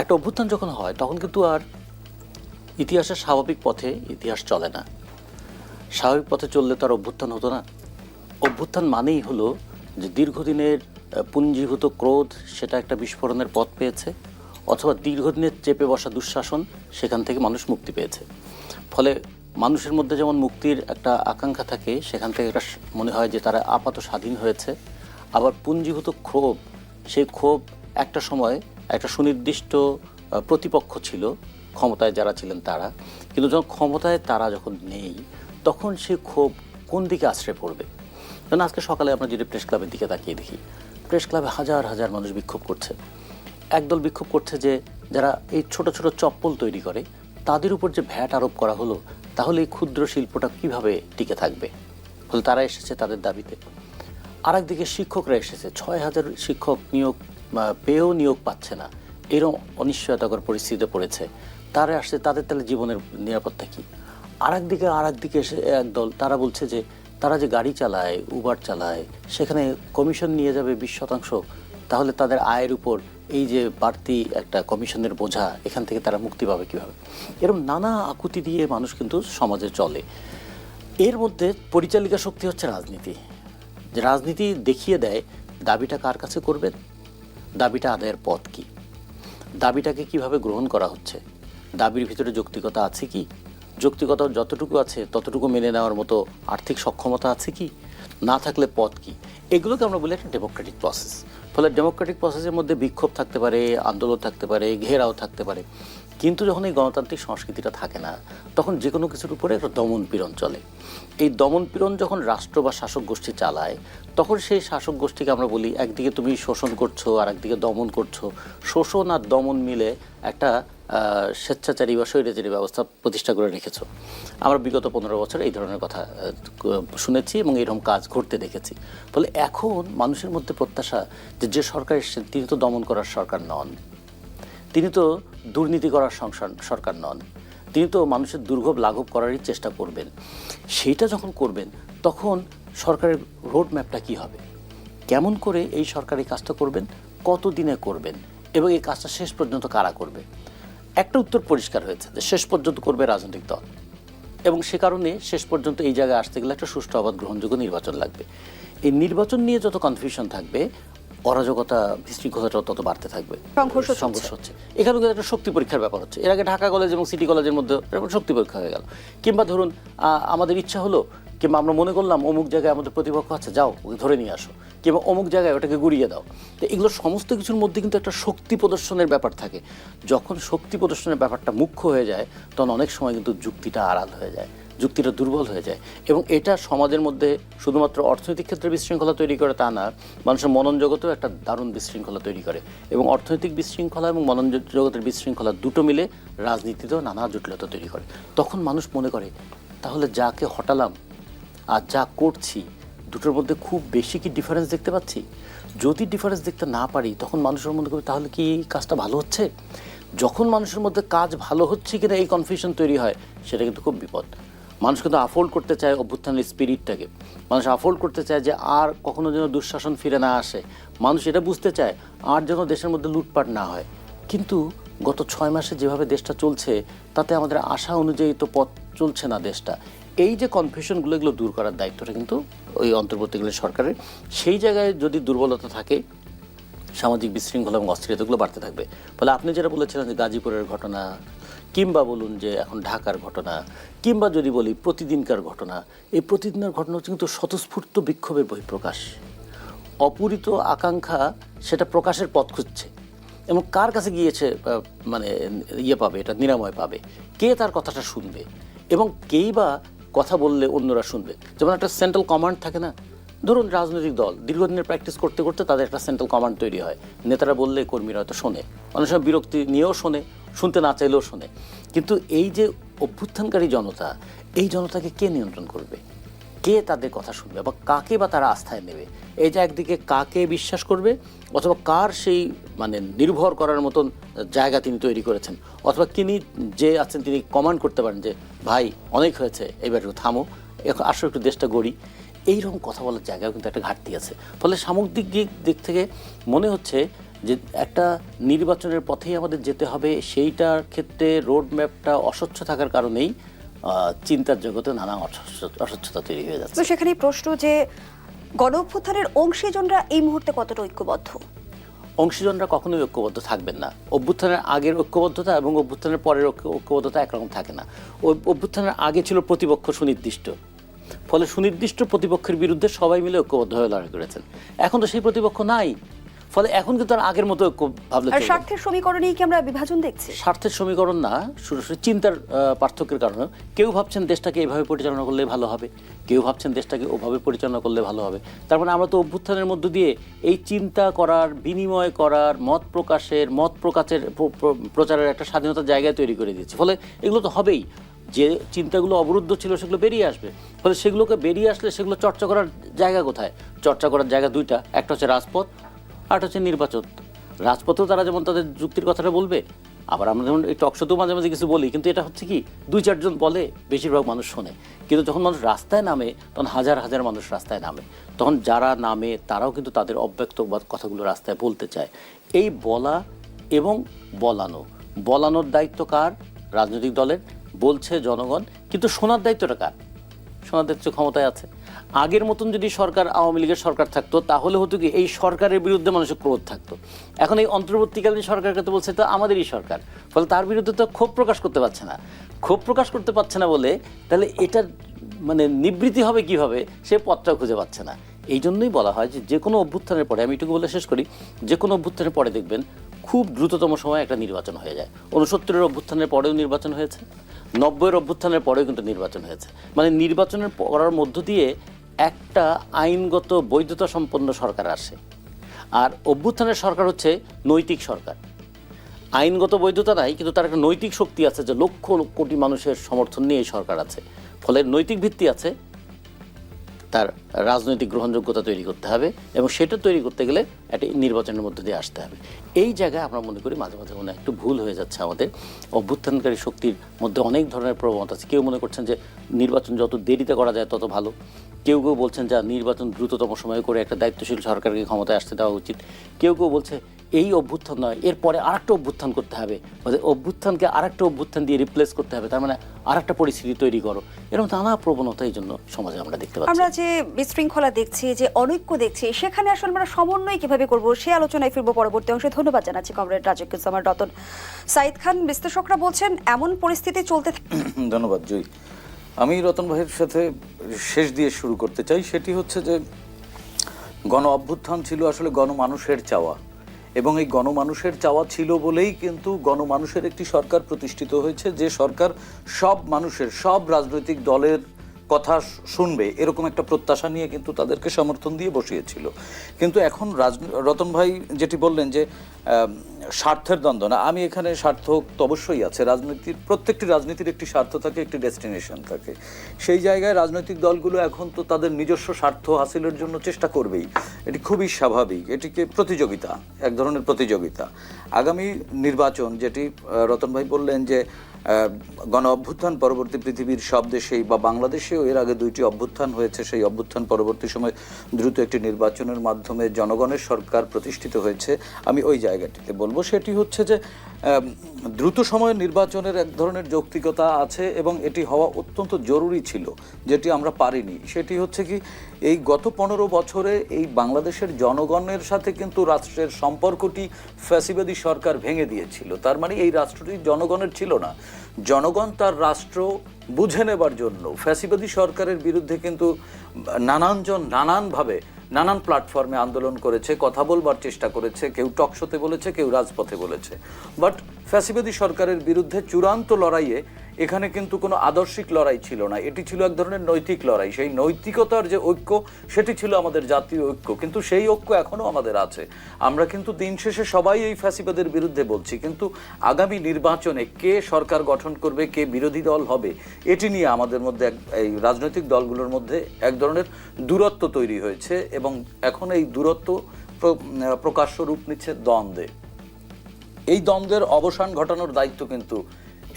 একটা অভ্যুত্থান যখন হয়, তখন কিন্তু আর ইতিহাসের স্বাভাবিক পথে ইতিহাস চলে না। স্বাভাবিক পথে চললে তার অভ্যুত্থান হতো না। অভ্যুত্থান মানেই হলো যে দীর্ঘদিনের পুঞ্জীভূত ক্রোধ সেটা একটা বিস্ফোরণের পথ পেয়েছে, অথবা দীর্ঘদিনের চেপে বসা দুঃশাসন সেখান থেকে মানুষ মুক্তি পেয়েছে। ফলে মানুষের মধ্যে যেমন মুক্তির একটা আকাঙ্ক্ষা থাকে, সেখান থেকে একটা মনে হয় যে তারা আপাত স্বাধীন হয়েছে। আবার পুঞ্জীভূত ক্ষোভ, সেই ক্ষোভ একটা সময় একটা সুনির্দিষ্ট প্রতিপক্ষ ছিল, ক্ষমতায় যারা ছিলেন তারা। কিন্তু যখন ক্ষমতায় তারা যখন নেই, তখন সে ক্ষোভ কোন দিকে আশ্রয় পড়বে? যেমন আজকে সকালে আমরা যদি প্রেস ক্লাবের দিকে তাকিয়ে দেখি, প্রেস ক্লাবে হাজার হাজার মানুষ বিক্ষোভ করছে। একদল বিক্ষোভ করছে যে, যারা এই ছোট ছোট চপ্পল তৈরি করে, তাদের উপর যে ভ্যাট আরোপ করা হলো, তাহলে এই ক্ষুদ্র শিল্পটা কীভাবে টিকে থাকবে? ফলে তারা এসেছে তাদের দাবিতে। আরেকদিকে শিক্ষকরা এসেছে, ছয় হাজার শিক্ষক নিয়োগ পেয়েও নিয়োগ পাচ্ছে না এরকম অনিশ্চয়তাকর পরিস্থিতিতে পড়েছে। তারা আসছে তাদের তাহলে জীবনের নিরাপত্তা কী? আরেকদিকে আরেকদিকে এসে একদল তারা বলছে যে তারা যে গাড়ি চালায়, উবার চালায়, সেখানে কমিশন নিয়ে যাবে বিশ শতাংশ, তাহলে তাদের আয়ের উপর এই যে বাড়তি একটা কমিশনের বোঝা, এখান থেকে তারা মুক্তি পাবে কীভাবে? এরকম নানা আকুতি দিয়ে মানুষ কিন্তু সমাজে চলে। এর মধ্যে পরিচালিকা শক্তি হচ্ছে রাজনীতি। যে রাজনীতি দেখিয়ে দেয়, দাবিটা কার কাছে করবেন? দাবিটা আদায়ের পথ কি? দাবিটাকে কীভাবে গ্রহণ করা হচ্ছে? দাবির ভিতরে যৌক্তিকতা আছে কি? যৌক্তিকতা যতটুকু আছে, ততটুকু মেনে নেওয়ার মতো আর্থিক সক্ষমতা আছে কি? না থাকলে পথ কি? এগুলোকে আমরা বলি একটা ডেমোক্রেটিক প্রসেস। ফলে ডেমোক্রেটিক প্রসেসের মধ্যে বিক্ষোভ থাকতে পারে, আন্দোলন থাকতে পারে, ঘেরাও থাকতে পারে। কিন্তু যখন এই গণতান্ত্রিক সংস্কৃতিটা থাকে না, তখন যে কোনো কিছুর উপরে একটা দমন পীড়ন চলে। এই দমন পীড়ন যখন রাষ্ট্র বা শাসক গোষ্ঠী চালায়, তখন সেই শাসক গোষ্ঠীকে আমরা বলি, একদিকে তুমি শোষণ করছ আর একদিকে দমন করছ। শোষণ আর দমন মিলে একটা স্বেচ্ছাচারী বা স্বৈরাচারী ব্যবস্থা প্রতিষ্ঠা করে রেখেছো। আমরা বিগত পনেরো বছর এই ধরনের কথা শুনেছি এবং এরকম কাজ ঘটতে দেখেছি। ফলে এখন মানুষের মধ্যে প্রত্যাশা যে যে সরকার তিনি তো দমন করার সরকার নন। তিনি তো দুর্নীতি করার সরকার নন। তিনি তো মানুষের দুর্ভোগ লাঘব করারই চেষ্টা করবেন। সেইটা যখন করবেন, তখন সরকারের রোড ম্যাপটা কী হবে? কেমন করে এই সরকার এই কাজটা করবেন? কত দিনে করবেন? এবং এই কাজটা শেষ পর্যন্ত কারা করবে? একটা উত্তর পরিষ্কার হয়েছে যে শেষ পর্যন্ত করবে রাজনৈতিক দল। এবং সে কারণে শেষ পর্যন্ত এই জায়গায় আসতে গেলে একটা সুষ্ঠু অবাধ গ্রহণযোগ্য নির্বাচন লাগবে। এই নির্বাচন নিয়ে যত কনফিউশন থাকবে অরাজকতা বিশৃঙ্খলাটাও তত বাড়তে থাকবে। সংঘর্ষ সংঘর্ষ হচ্ছে। এখানে কিন্তু একটা শক্তি পরীক্ষার ব্যাপার হচ্ছে। এর আগে ঢাকা কলেজ এবং সিটি কলেজের মধ্যে এরকম শক্তি পরীক্ষা হয়ে গেল। কিংবা ধরুন আমাদের ইচ্ছা হলো কিংবা আমরা মনে করলাম অমুক জায়গায় আমাদের প্রতিপক্ষ আছে যাও ওকে ধরে নিয়ে আসো। কিংবা অমুক জায়গায় ওটাকে গুড়িয়ে দাও। তো এগুলো সমস্ত কিছুর মধ্যে কিন্তু একটা শক্তি প্রদর্শনের ব্যাপার থাকে। যখন শক্তি প্রদর্শনের ব্যাপারটা মুখ্য হয়ে যায় তখন অনেক সময় কিন্তু যুক্তিটা আড়াল হয়ে যায়। যুক্তিটা দুর্বল হয়ে যায়। এবং এটা সমাজের মধ্যে শুধুমাত্র অর্থনৈতিক ক্ষেত্রে বিশৃঙ্খলা তৈরি করে তা না, মানুষের মনন জগতেও একটা দারুণ বিশৃঙ্খলা তৈরি করে। এবং অর্থনৈতিক বিশৃঙ্খলা এবং মনন জগতের বিশৃঙ্খলা দুটো মিলে রাজনীতিতেও নানা জটিলতা তৈরি করে। তখন মানুষ মনে করে, তাহলে যাকে হটালাম আর যা করছি, দুটোর মধ্যে খুব বেশি কি ডিফারেন্স দেখতে পাচ্ছি? যদি ডিফারেন্স দেখতে না পারি, তখন মানুষের মধ্যে করবে, তাহলে কি কাজটা ভালো হচ্ছে? যখন মানুষের মধ্যে কাজ ভালো হচ্ছে কিনা এই কনফিউশন তৈরি হয়, সেটা কিন্তু খুব বিপদ। মানুষ কিন্তু আফোল্ড করতে চায় অভ্যুত্থানের স্পিরিটটাকে মানুষ আফোল্ড করতে চায় যে আর কখনো যেন দুঃশাসন ফিরে না আসে। মানুষ এটা বুঝতে চায়, আর যেন দেশের মধ্যে লুটপাট না হয়। কিন্তু গত ছয় মাসে যেভাবে দেশটা চলছে, তাতে আমাদের আশা অনুযায়ী তো পথ চলছে না দেশটা। এই যে কনফিউশনগুলো এগুলো দূর করার দায়িত্বটা কিন্তু ওই অন্তর্বর্তীকালীন সরকারের। সেই জায়গায় যদি দুর্বলতা থাকে, সামাজিক বিশৃঙ্খলা এবং অস্থিরতাগুলো বাড়তে থাকবে। ফলে আপনি যেটা বলেছিলেন যে গাজীপুরের ঘটনা কিংবা বলুন যে এখন ঢাকার ঘটনা, কিংবা যদি বলি প্রতিদিনকার ঘটনা, এই প্রতিদিনের ঘটনা হচ্ছে কিন্তু স্বতঃস্ফূর্ত বিক্ষোভের বহিঃপ্রকাশ। অপূরিত আকাঙ্ক্ষা সেটা প্রকাশের পথ খুঁজছে। এবং কার কাছে গিয়েছে মানে ইয়ে পাবে, এটা নিরাময় পাবে? কে তার কথাটা শুনবে? এবং কেই বা কথা বললে অন্যরা শুনবে? যেমন একটা সেন্ট্রাল কমান্ড থাকে না? ধরুন রাজনৈতিক দল, দীর্ঘদিনের প্র্যাকটিস করতে করতে তাদের একটা সেন্ট্রাল কমান্ড তৈরি হয়। নেতারা বললে, কর্মীরা হয়তো শোনে। অনেক সময় বিরক্তি নিয়েও শোনে। শুনতে না চাইলেও শোনে। কিন্তু এই যে অভ্যুত্থানকারী জনতা, এই জনতাকে কে নিয়ন্ত্রণ করবে? কে তাদের কথা শুনবে বা কাকে বা তারা আস্থায় নেবে? এই যে একদিকে কাকে বিশ্বাস করবে অথবা কার সেই মানে নির্ভর করার মতন জায়গা তিনি তৈরি করেছেন, অথবা তিনি যে আছেন তিনি কমান্ড করতে পারেন যে, ভাই, অনেক হয়েছে, এবার একটু থামো আসো একটু দেশটা গড়ি। এইরকম কথা বলার জায়গাও কিন্তু একটা ঘাটতি আছে। ফলে সামগ্রিক দিক দিক থেকে মনে হচ্ছে যে একটা নির্বাচনের পথেই আমাদের যেতে হবে সেইটার ক্ষেত্রে রোড ম্যাপটা অস্বচ্ছ থাকার কারণেই চিন্তার জগতে নানা অস্বচ্ছ- অস্বচ্ছতা তৈরি হয়ে যাচ্ছে। তো সেখানে প্রশ্ন যে গণঅভ্যুত্থানের অংশীজনরা এই মুহূর্তে কতটা ঐক্যবদ্ধ? অংশীজনরা কখনোই ঐক্যবদ্ধ থাকবেন না। অভ্যুত্থানের আগের ঐক্যবদ্ধতা এবং অভ্যুত্থানের পরের ঐক্য- ঐক্যবদ্ধতা একরকম থাকে না। অভ্যুত্থানের আগে ছিল প্রতিপক্ষ সুনির্দিষ্ট। ফলে সুনির্দিষ্ট প্রতিপক্ষের বিরুদ্ধে সবাই মিলে ঐক্যবদ্ধ হয়ে লড়াই করেছেন। এখন তো সেই প্রতিপক্ষ নাই। ফলে এখন কিন্তু আর আগের মতো ভাবলে আর স্বার্থের সমীকরণেই কি আমরা বিভাজন দেখছি? স্বার্থের সমীকরণ না সরাসরি চিন্তার পার্থক্যের কারণে। কেউ ভাবছেন দেশটাকে এভাবে পরিচালনা করলে ভালো হবে কেউ ভাবছেন দেশটাকে ওভাবে পরিচালনা করলে ভালো হবে। তার মানে আমরা তো অভ্যুত্থানের মধ্য দিয়ে এই চিন্তা করার বিনিময় করার মত প্রকাশের মত প্রকাশের প্র- প্র- প্রচারের একটা স্বাধীনতার জায়গায় তৈরি করে দিয়েছি। ফলে এগুলো তো হবেই। যে চিন্তাগুলো অবরুদ্ধ ছিল সেগুলো বেরিয়ে আসবে। ফলে সেগুলোকে বেরিয়ে আসলে সেগুলো চর্চা করার জায়গা কোথায়? চর্চা করার জায়গা দুইটা। একটা হচ্ছে রাজপথ আর হচ্ছে নির্বাচন। রাজপথেও তারা যেমন তাদের যুক্তির কথাটা বলবে, আবার আমরা যেমন এই টকশোতেও মাঝে মাঝে কিছু বলি, কিন্তু এটা হচ্ছে কি, দুই চারজন বলে বেশিরভাগ মানুষ শোনে। কিন্তু যখন মানুষ রাস্তায় নামে, তখন হাজার হাজার মানুষ রাস্তায় নামে। তখন যারা নামে, তারাও কিন্তু তাদের অব্যক্ত কথাগুলো রাস্তায় বলতে চায়। এই বলা এবং বলানো, বলানোর দায়িত্ব কার? রাজনৈতিক দলের, বলছে জনগণ, কিন্তু শোনার দায়িত্বটা কার? শোনার দায়িত্ব ক্ষমতায় আছে। আগের মতন যদি সরকার আওয়ামী লীগের সরকার থাকতো, তাহলে হতো কি এই সরকারের বিরুদ্ধে মানুষের ক্রোধ থাকতো। এখন এই অন্তর্বর্তীকালীন সরকারকে তো বলছে, তো আমাদেরই সরকার। ফলে তার বিরুদ্ধে তো ক্ষোভ প্রকাশ করতে পারছে না। ক্ষোভ প্রকাশ করতে পারছে না বলে তাহলে এটার মানে নিবৃত্তি হবে কীভাবে, সে পথটা খুঁজে পাচ্ছে না। এই জন্যই বলা হয় যে যে কোনো অভ্যুত্থানের পরে, আমি এটুকু বলে শেষ করি, যে কোনো অভ্যুত্থানের পরে দেখবেন খুব দ্রুততম সময় একটা নির্বাচন হয়ে যায়। উনসত্তরের অভ্যুত্থানের পরেও নির্বাচন হয়েছে, নব্বইয়ের অভ্যুত্থানের পরেও কিন্তু নির্বাচন হয়েছে। মানে নির্বাচনের করার মধ্য দিয়ে একটা আইনগত বৈধতা সম্পন্ন সরকার আসে আর অভ্যুত্থানের সরকার হচ্ছে নৈতিক সরকার। আইনগত বৈধতা নাই, কিন্তু তার একটা নৈতিক শক্তি আছে যে লক্ষ কোটি মানুষের সমর্থন নিয়ে এই সরকার আছে। ফলে নৈতিক ভিত্তি আছে, তার রাজনৈতিক গ্রহণযোগ্যতা তৈরি করতে হবে এবং সেটা তৈরি করতে গেলে একটা নির্বাচনের মধ্যে দিয়ে আসতে হবে। এই জায়গায় আমরা মনে করি মাঝে মাঝে মনে একটু ভুল হয়ে যাচ্ছে আমাদের। অভ্যুত্থানকারী শক্তির মধ্যে অনেক ধরনের প্রবণতা আছে। কেউ মনে করছেন যে নির্বাচন যত দেরিতে করা যায় তত ভালো। কেউ কেউ বলছেন যে নির্বাচন দ্রুততম সময়ে করে একটা দায়িত্বশীল সরকারকে ক্ষমতায় আসতে দেওয়া উচিত। কেউ কেউ বলছে এই অভ্যুত্থান নয় এরপরে আরেকটা অভ্যুত্থান করতে হবে। মানে অভ্যুত্থানকে আরেকটা অভ্যুত্থান দিয়ে রিপ্লেস করতে হবে তার মানে আরেকটা পরিস্থিতি তৈরি করো। এরকম নানা প্রবণতা এই জন্য সমাজে আমরা দেখতে পাচ্ছি। আমরা যে বিশৃঙ্খলা দেখছি যে অনৈক্য দেখছি সেখানে আসলে আমরা সমন্বয় কীভাবে করব সে আলোচনায় ফিরবো পরবর্তী অংশে। ধন্যবাদ জানাচ্ছি কমরেড রাজকুজ্জামান রতন। সাইদ খান বিশ্লেষকরা বলছেন এমন পরিস্থিতি চলতে ধন্যবাদ জয়ী আমি রতন ভাইয়ের সাথে শেষ দিয়ে শুরু করতে চাই। সেটি হচ্ছে যে, গণ অভ্যুত্থান ছিল আসলে গণমানুষের চাওয়া। এবং এই গণমানুষের চাওয়া ছিল বলেই কিন্তু গণমানুষের একটি সরকার প্রতিষ্ঠিত হয়েছে, যে সরকার সব মানুষের, সব রাজনৈতিক দলের কথা শুনবে, এরকম একটা প্রত্যাশা নিয়ে কিন্তু তাদেরকে সমর্থন দিয়ে বসিয়েছিল। কিন্তু এখন রাজ, রতন ভাই যেটি বললেন যে স্বার্থের দ্বন্দ্ব, না, আমি এখানে স্বার্থ তো অবশ্যই আছে, রাজনীতির, প্রত্যেকটি রাজনীতির একটি স্বার্থ থাকে, একটি ডেস্টিনেশন থাকে। সেই জায়গায় রাজনৈতিক দলগুলো এখন তো তাদের নিজস্ব স্বার্থ হাসিলের জন্য চেষ্টা করবেই। এটি খুবই স্বাভাবিক, এটিকে প্রতিযোগিতা, এক ধরনের প্রতিযোগিতা। আগামী নির্বাচন যেটি রতন ভাই বললেন যে গণ অভ্যুত্থান পরবর্তী পৃথিবীর সব দেশেই বা বাংলাদেশেও এর আগে দুইটি অভ্যুত্থান হয়েছে। সেই অভ্যুত্থান পরবর্তী সময় দ্রুত একটি নির্বাচনের মাধ্যমে জনগণের সরকার প্রতিষ্ঠিত হয়েছে। আমি ওই জায়গাটিতে বলব, সেটি হচ্ছে যে দ্রুত সময়ে নির্বাচনের এক ধরনের যৌক্তিকতা আছে এবং এটি হওয়া অত্যন্ত জরুরি ছিল, যেটি আমরা পারিনি। সেটি হচ্ছে কি এই গত পনেরো বছরে এই বাংলাদেশের জনগণের সাথে কিন্তু রাষ্ট্রের সম্পর্কটি ফ্যাসিবাদী সরকার ভেঙে দিয়েছিল। তার মানে এই রাষ্ট্রটি জনগণের ছিল না। জনগণ তার রাষ্ট্র বুঝে নেবার জন্য ফ্যাসিবাদী সরকারের বিরুদ্ধে কিন্তু নানানজন, নানানভাবে, নানান প্ল্যাটফর্মে আন্দোলন করেছে, কথা বলবার চেষ্টা করেছে, কেউ টকশোতে বলেছে, কেউ রাজপথে বলেছে। বাট ফ্যাসিবাদী সরকারের বিরুদ্ধে চূড়ান্ত লড়াইয়ে এখানে কিন্তু কোনো আদর্শিক লড়াই ছিল না। এটি ছিল এক ধরনের নৈতিক লড়াই। সেই নৈতিকতার যে ঐক্য, সেটি ছিল আমাদের জাতীয় ঐক্য। কিন্তু সেই ঐক্য এখনও আমাদের আছে। আমরা কিন্তু দিন শেষে সবাই এই ফ্যাসিবাদের বিরুদ্ধে বলছি। কিন্তু আগামী নির্বাচনে কে সরকার গঠন করবে, কে বিরোধী দল হবে, এটি নিয়ে আমাদের মধ্যে এক- এই রাজনৈতিক দলগুলোর মধ্যে এক ধরনের দূরত্ব তৈরি হয়েছে এবং এখন এই দূরত্ব প্র- প্রকাশ্য রূপ নিচ্ছে দ্বন্দ্বে। এই দ্বন্দ্বের অবসান ঘটানোর দায়িত্ব কিন্তু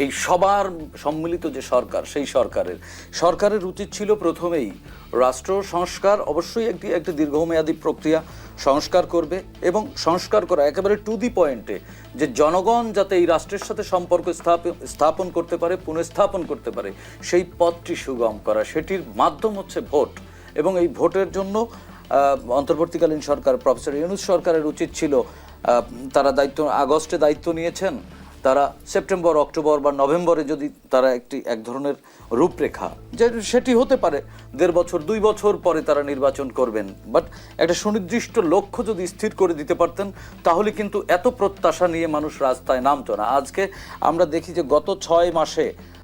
এই সবার সম্মিলিত যে সরকার, সেই সরকারের। সরকারের উচিত ছিল প্রথমেই রাষ্ট্র, সংস্কার, অবশ্যই একটি একটি দীর্ঘমেয়াদী প্রক্রিয়া সংস্কার করবে এবং সংস্কার করা একেবারে টু দি পয়েন্টে যে জনগণ যাতে এই রাষ্ট্রের সাথে সম্পর্ক স্থাপন করতে পারে, পুনঃস্থাপন করতে পারে, সেই পথটি সুগম করা, সেটির মাধ্যম হচ্ছে ভোট। এবং এই ভোটের জন্য অন্তর্বর্তীকালীন সরকার, প্রফেসর ইউনুস সরকারের উচিত ছিল তারা দায়িত্ব, আগস্টে দায়িত্ব নিয়েছেন তারা সেপ্টেম্বর, অক্টোবর বা নভেম্বরে যদি তারা একটি, এক ধরনের রূপরেখা, যে সেটি হতে পারে, দেড় বছর, দুই বছর পরে তারা নির্বাচন করবেন। বাট একটা সুনির্দিষ্ট লক্ষ্য যদি স্থির করে দিতে পারতেন, তাহলে কিন্তু এত প্রত্যাশা নিয়ে মানুষ রাস্তায় নামতো না। আজকে আমরা দেখি যে গত ছয় মাসে